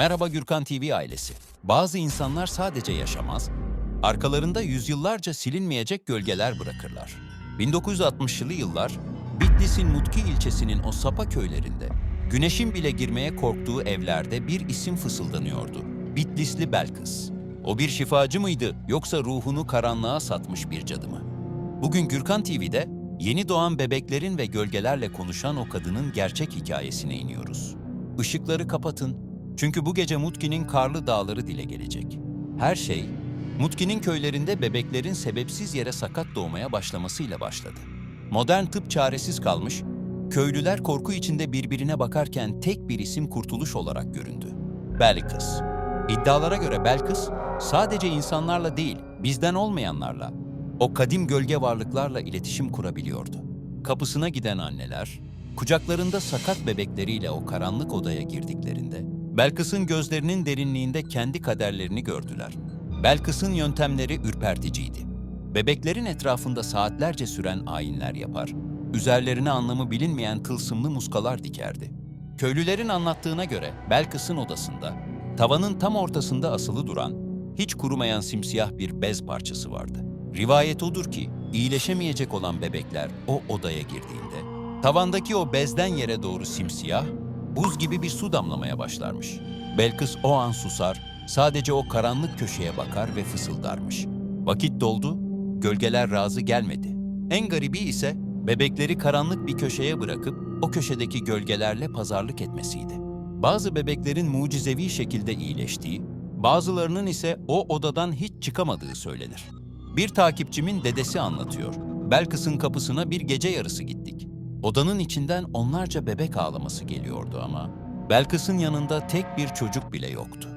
Merhaba Gürkan TV ailesi. Bazı insanlar sadece yaşamaz, arkalarında yüzyıllarca silinmeyecek gölgeler bırakırlar. 1960'lı yıllar, Bitlis'in Mutki ilçesinin o sapa köylerinde, güneşin bile girmeye korktuğu evlerde bir isim fısıldanıyordu. Bitlisli Belkıs. O bir şifacı mıydı yoksa ruhunu karanlığa satmış bir cadı mı? Bugün Gürkan TV'de yeni doğan bebeklerin ve gölgelerle konuşan o kadının gerçek hikayesine iniyoruz. Işıkları kapatın çünkü bu gece Mutki'nin karlı dağları dile gelecek. Her şey Mutki'nin köylerinde bebeklerin sebepsiz yere sakat doğmaya başlamasıyla başladı. Modern tıp çaresiz kalmış, köylüler korku içinde birbirine bakarken tek bir isim kurtuluş olarak göründü. Belkıs. İddialara göre Belkıs sadece insanlarla değil, bizden olmayanlarla, o kadim gölge varlıklarla iletişim kurabiliyordu. Kapısına giden anneler, kucaklarında sakat bebekleriyle o karanlık odaya girdiklerinde, Belkıs'ın gözlerinin derinliğinde kendi kaderlerini gördüler. Belkıs'ın yöntemleri ürperticiydi. Bebeklerin etrafında saatlerce süren ayinler yapar, üzerlerine anlamı bilinmeyen tılsımlı muskalar dikerdi. Köylülerin anlattığına göre Belkıs'ın odasında, tavanın tam ortasında asılı duran, hiç kurumayan simsiyah bir bez parçası vardı. Rivayet odur ki, iyileşemeyecek olan bebekler o odaya girdiğinde, tavandaki o bezden yere doğru simsiyah, buz gibi bir su damlamaya başlarmış. Belkıs o an susar, sadece o karanlık köşeye bakar ve fısıldarmış. Vakit doldu, gölgeler razı gelmedi. En garibi ise bebekleri karanlık bir köşeye bırakıp o köşedeki gölgelerle pazarlık etmesiydi. Bazı bebeklerin mucizevi şekilde iyileştiği, bazılarının ise o odadan hiç çıkamadığı söylenir. Bir takipçimin dedesi anlatıyor. Belkıs'ın kapısına bir gece yarısı gittik. Odanın içinden onlarca bebek ağlaması geliyordu ama Belkıs'ın yanında tek bir çocuk bile yoktu.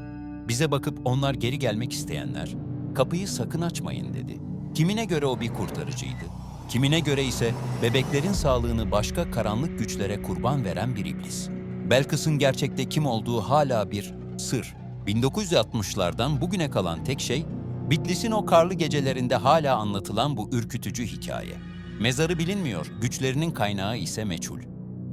Bize bakıp onlar geri gelmek isteyenler, kapıyı sakın açmayın dedi. Kimine göre o bir kurtarıcıydı. Kimine göre ise bebeklerin sağlığını başka karanlık güçlere kurban veren bir iblis. Belkıs'ın gerçekte kim olduğu hala bir sır. 1960'lardan bugüne kalan tek şey, Bitlis'in o karlı gecelerinde hala anlatılan bu ürkütücü hikaye. Mezarı bilinmiyor, güçlerinin kaynağı ise meçhul.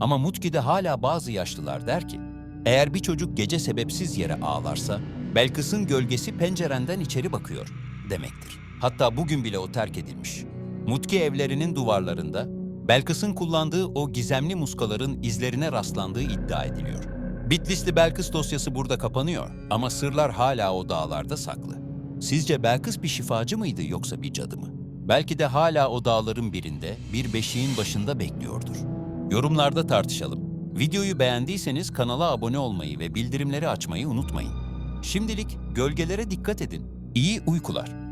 Ama Mutki'de hala bazı yaşlılar der ki, eğer bir çocuk gece sebepsiz yere ağlarsa, Belkıs'ın gölgesi pencerenden içeri bakıyor demektir. Hatta bugün bile o terk edilmiş. Mutki evlerinin duvarlarında Belkıs'ın kullandığı o gizemli muskaların izlerine rastlandığı iddia ediliyor. Bitlisli Belkıs dosyası burada kapanıyor ama sırlar hala o dağlarda saklı. Sizce Belkıs bir şifacı mıydı yoksa bir cadı mı? Belki de hala o dağların birinde bir beşiğin başında bekliyordur. Yorumlarda tartışalım. Videoyu beğendiyseniz kanala abone olmayı ve bildirimleri açmayı unutmayın. Şimdilik gölgelere dikkat edin. İyi uykular.